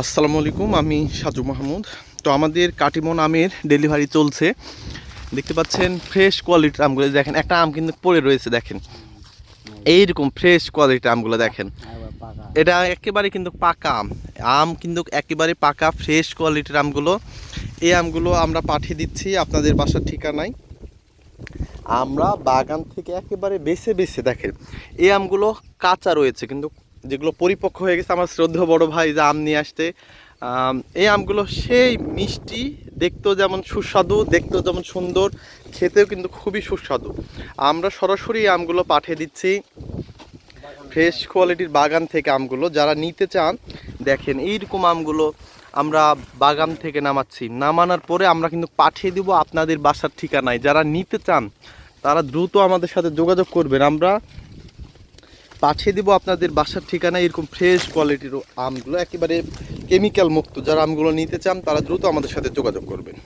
আসসালামু আলাইকুম, আমি সাজু মাহমুদ। তো আমাদের কাটিমন আমের ডেলিভারি চলছে। দেখতে পাচ্ছেন ফ্রেশ কোয়ালিটির আমগুলো দেখেন। একটা আম কিন্তু পড়ে রয়েছে, দেখেন। এইরকম ফ্রেশ কোয়ালিটির আমগুলো দেখেন। এটা একেবারে কিন্তু পাকা আম। আম কিন্তু একেবারে পাকা ফ্রেশ কোয়ালিটির আমগুলো। এই আমগুলো আমরা পাঠিয়ে দিচ্ছি আপনাদের বাসার ঠিকানায়। আমরা বাগান থেকে একেবারে বেছে বেছে দেখেন। এই আমগুলো কাঁচা রয়েছে, কিন্তু যেগুলো পরিপক্ক হয়ে গেছে, আমার শ্রদ্ধেয় বড় ভাই যে আম নিয়ে আসতে এই আমগুলো সেই মিষ্টি, দেখতেও যেমন সুস্বাদু, দেখতেও যেমন সুন্দর, খেতেও কিন্তু খুবই সুস্বাদু। আমরা সরাসরি আমগুলো পাঠিয়ে দিচ্ছি ফ্রেশ কোয়ালিটির বাগান থেকে আমগুলো। যারা নিতে চান, দেখেন এইরকম আমগুলো আমরা বাগান থেকে নামাচ্ছি। নামানোর পরে আমরা কিন্তু পাঠিয়ে দিব আপনাদের বাসার ঠিকানায়। যারা নিতে চান, তারা দ্রুত আমাদের সাথে যোগাযোগ করবেন। আমরা পাঠিয়ে দিব আপনাদের বাসার ঠিকানা, এরকম ফ্রেশ কোয়ালিটির আমগুলো, একেবারে কেমিক্যাল মুক্ত। যারা আমগুলো নিতে চান, তারা দ্রুত আমাদের সাথে যোগাযোগ করবেন।